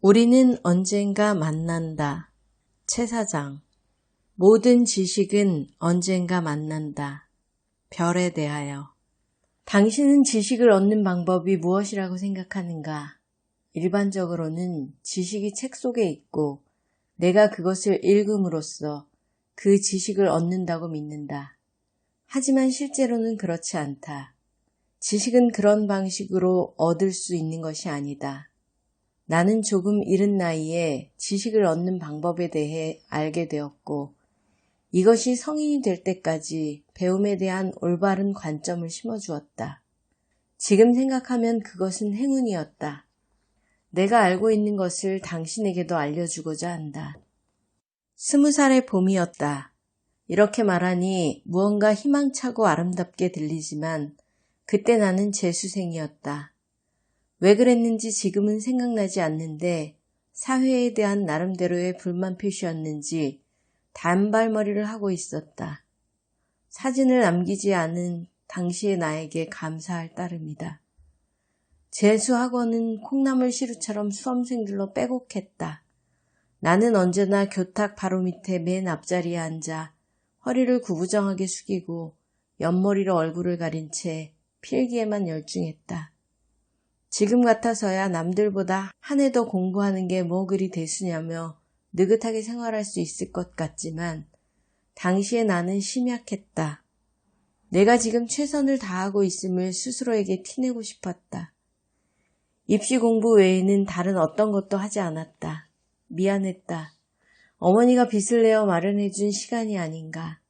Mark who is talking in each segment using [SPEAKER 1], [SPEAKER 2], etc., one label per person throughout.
[SPEAKER 1] 우리는 언젠가 만난다. 최 사장. 모든 지식은 언젠가 만난다. 별에 대하여. 당신은 지식을 얻는 방법이 무엇이라고 생각하는가? 일반적으로는 지식이 책 속에 있고 내가 그것을 읽음으로써 그 지식을 얻는다고 믿는다. 하지만 실제로는 그렇지 않다. 지식은 그런 방식으로 얻을 수 있는 것이 아니다. 나는 조금 이른 나이에 지식을 얻는 방법에 대해 알게 되었고 이것이 성인이 될 때까지 배움에 대한 올바른 관점을 심어주었다. 지금 생각하면 그것은 행운이었다. 내가 알고 있는 것을 당신에게도 알려주고자 한다. 스무 살의 봄이었다. 이렇게 말하니 무언가 희망차고 아름답게 들리지만 그때 나는 재수생이었다. 왜 그랬는지 지금은 생각나지 않는데 사회에 대한 나름대로의 불만 표시였는지 단발머리를 하고 있었다. 사진을 남기지 않은 당시의 나에게 감사할 따름이다. 재수학원은 콩나물 시루처럼 수험생들로 빼곡했다. 나는 언제나 교탁 바로 밑에 맨 앞자리에 앉아 허리를 구부정하게 숙이고 옆머리로 얼굴을 가린 채 필기에만 열중했다. 지금 같아서야 남들보다 한 해 더 공부하는 게 뭐 그리 대수냐며 느긋하게 생활할 수 있을 것 같지만 당시에 나는 심약했다. 내가 지금 최선을 다하고 있음을 스스로에게 티내고 싶었다. 입시 공부 외에는 다른 어떤 것도 하지 않았다. 미안했다. 어머니가 빚을 내어 마련해준 시간이 아닌가.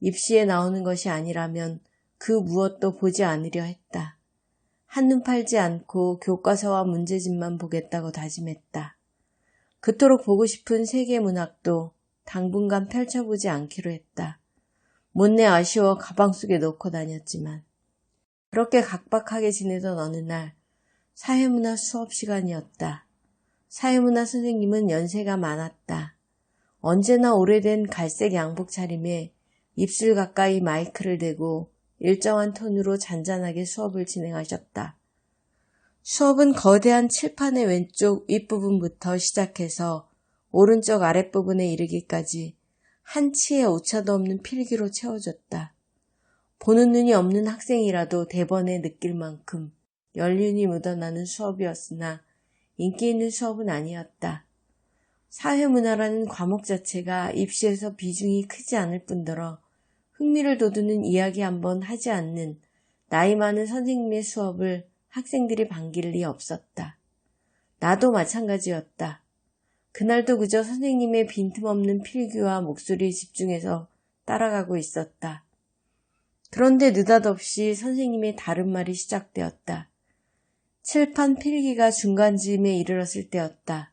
[SPEAKER 1] 입시에 나오는 것이 아니라면 그 무엇도 보지 않으려 했다. 한눈 팔지 않고 교과서와 문제집만 보겠다고 다짐했다. 그토록 보고 싶은 세계 문학도 당분간 펼쳐보지 않기로 했다. 못내 아쉬워 가방 속에 넣고 다녔지만 그렇게 각박하게 지내던 어느 날 사회문화 수업 시간이었다. 사회문화 선생님은 연세가 많았다. 언제나 오래된 갈색 양복 차림에 입술 가까이 마이크를 대고 일정한 톤으로 잔잔하게 수업을 진행하셨다. 수업은 거대한 칠판의 왼쪽 윗부분부터 시작해서 오른쪽 아랫부분에 이르기까지 한 치의 오차도 없는 필기로 채워졌다. 보는 눈이 없는 학생이라도 대번에 느낄 만큼 연륜이 묻어나는 수업이었으나 인기 있는 수업은 아니었다. 사회문화라는 과목 자체가 입시에서 비중이 크지 않을 뿐더러 흥미를 돋우는 이야기 한번 하지 않는 나이 많은 선생님의 수업을 학생들이 반길 리 없었다. 나도 마찬가지였다. 그날도 그저 선생님의 빈틈없는 필기와 목소리에 집중해서 따라가고 있었다. 그런데 느닷없이 선생님의 다른 말이 시작되었다. 칠판 필기가 중간쯤에 이르렀을 때였다.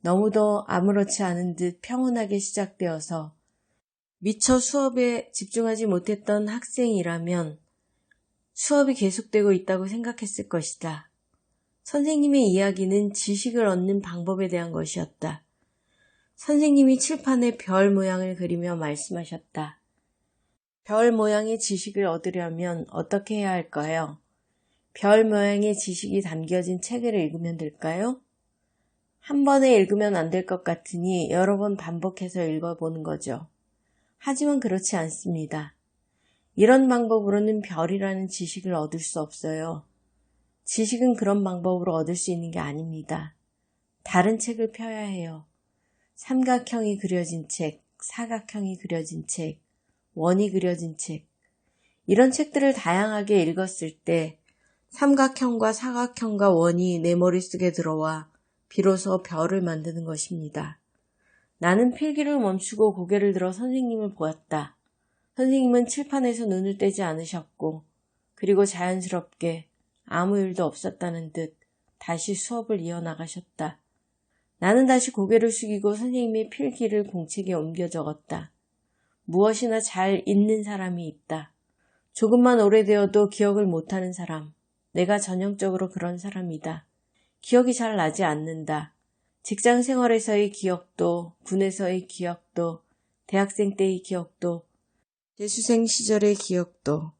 [SPEAKER 1] 너무도 아무렇지 않은 듯 평온하게 시작되어서 미처 수업에 집중하지 못했던 학생이라면 수업이 계속되고 있다고 생각했을 것이다. 선생님의 이야기는 지식을 얻는 방법에 대한 것이었다. 선생님이 칠판에 별 모양을 그리며 말씀하셨다. 별 모양의 지식을 얻으려면 어떻게 해야 할까요? 별 모양의 지식이 담겨진 책을 읽으면 될까요? 한 번에 읽으면 안 될 것 같으니 여러 번 반복해서 읽어보는 거죠. 하지만 그렇지 않습니다. 이런 방법으로는 별이라는 지식을 얻을 수 없어요. 지식은 그런 방법으로 얻을 수 있는 게 아닙니다. 다른 책을 펴야 해요. 삼각형이 그려진 책, 사각형이 그려진 책, 원이 그려진 책. 이런 책들을 다양하게 읽었을 때 삼각형과 사각형과 원이 내 머릿속에 들어와 비로소 별을 만드는 것입니다. 나는 필기를 멈추고 고개를 들어 선생님을 보았다. 선생님은 칠판에서 눈을 떼지 않으셨고, 그리고 자연스럽게 아무 일도 없었다는 듯 다시 수업을 이어나가셨다. 나는 다시 고개를 숙이고 선생님의 필기를 공책에 옮겨 적었다. 무엇이나 잘 잊는 사람이 있다. 조금만 오래되어도 기억을 못하는 사람. 내가 전형적으로 그런 사람이다. 기억이 잘 나지 않는다. 직장 생활에서의 기억도, 군에서의 기억도, 대학생 때의 기억도, 재수생 시절의 기억도.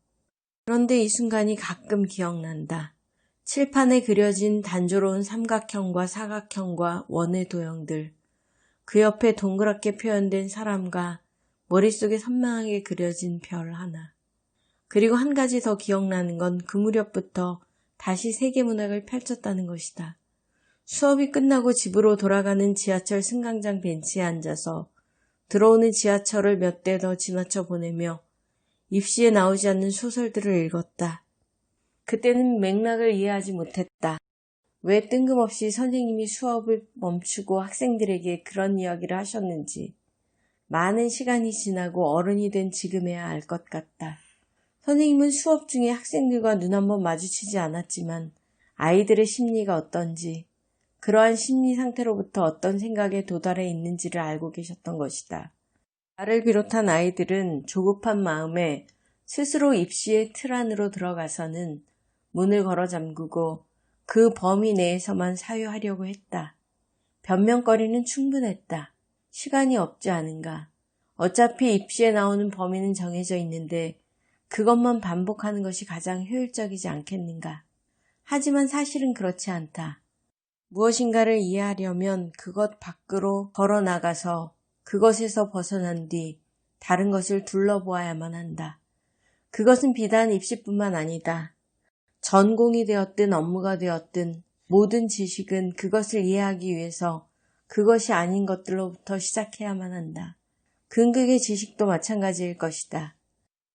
[SPEAKER 1] 그런데 이 순간이 가끔 기억난다. 칠판에 그려진 단조로운 삼각형과 사각형과 원의 도형들, 그 옆에 동그랗게 표현된 사람과 머릿속에 선명하게 그려진 별 하나. 그리고 한 가지 더 기억나는 건 그 무렵부터 다시 세계 문학을 펼쳤다는 것이다. 수업이 끝나고 집으로 돌아가는 지하철 승강장 벤치에 앉아서 들어오는 지하철을 몇 대 더 지나쳐 보내며 입시에 나오지 않는 소설들을 읽었다. 그때는 맥락을 이해하지 못했다. 왜 뜬금없이 선생님이 수업을 멈추고 학생들에게 그런 이야기를 하셨는지 많은 시간이 지나고 어른이 된 지금에야 알 것 같다. 선생님은 수업 중에 학생들과 눈 한번 마주치지 않았지만 아이들의 심리가 어떤지 그러한 심리 상태로부터 어떤 생각에 도달해 있는지를 알고 계셨던 것이다. 나를 비롯한 아이들은 조급한 마음에 스스로 입시의 틀 안으로 들어가서는 문을 걸어 잠그고 그 범위 내에서만 사유하려고 했다. 변명거리는 충분했다. 시간이 없지 않은가. 어차피 입시에 나오는 범위는 정해져 있는데 그것만 반복하는 것이 가장 효율적이지 않겠는가. 하지만 사실은 그렇지 않다. 무엇인가를 이해하려면 그것 밖으로 걸어 나가서 그것에서 벗어난 뒤 다른 것을 둘러보아야만 한다. 그것은 비단 입시뿐만 아니다. 전공이 되었든 업무가 되었든 모든 지식은 그것을 이해하기 위해서 그것이 아닌 것들로부터 시작해야만 한다. 근극의 지식도 마찬가지일 것이다.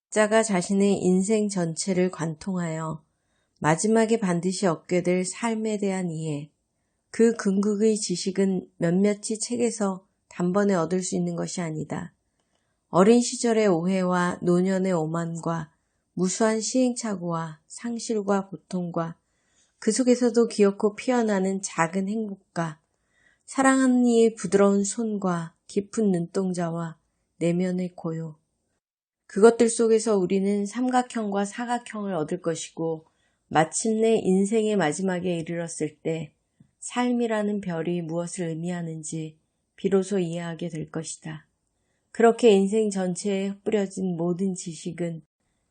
[SPEAKER 1] 자가 자신의 인생 전체를 관통하여 마지막에 반드시 얻게 될 삶에 대한 이해, 그 근극의 지식은 몇몇이 책에서 단번에 얻을 수 있는 것이 아니다. 어린 시절의 오해와 노년의 오만과 무수한 시행착오와 상실과 고통과 그 속에서도 기어코 피어나는 작은 행복과 사랑하는 이의 부드러운 손과 깊은 눈동자와 내면의 고요. 그것들 속에서 우리는 삼각형과 사각형을 얻을 것이고 마침내 인생의 마지막에 이르렀을 때 삶이라는 별이 무엇을 의미하는지 비로소 이해하게 될 것이다. 그렇게 인생 전체에 뿌려진 모든 지식은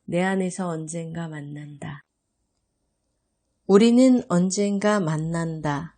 [SPEAKER 1] 내 안에서 언젠가 만난다. 우리는 언젠가 만난다.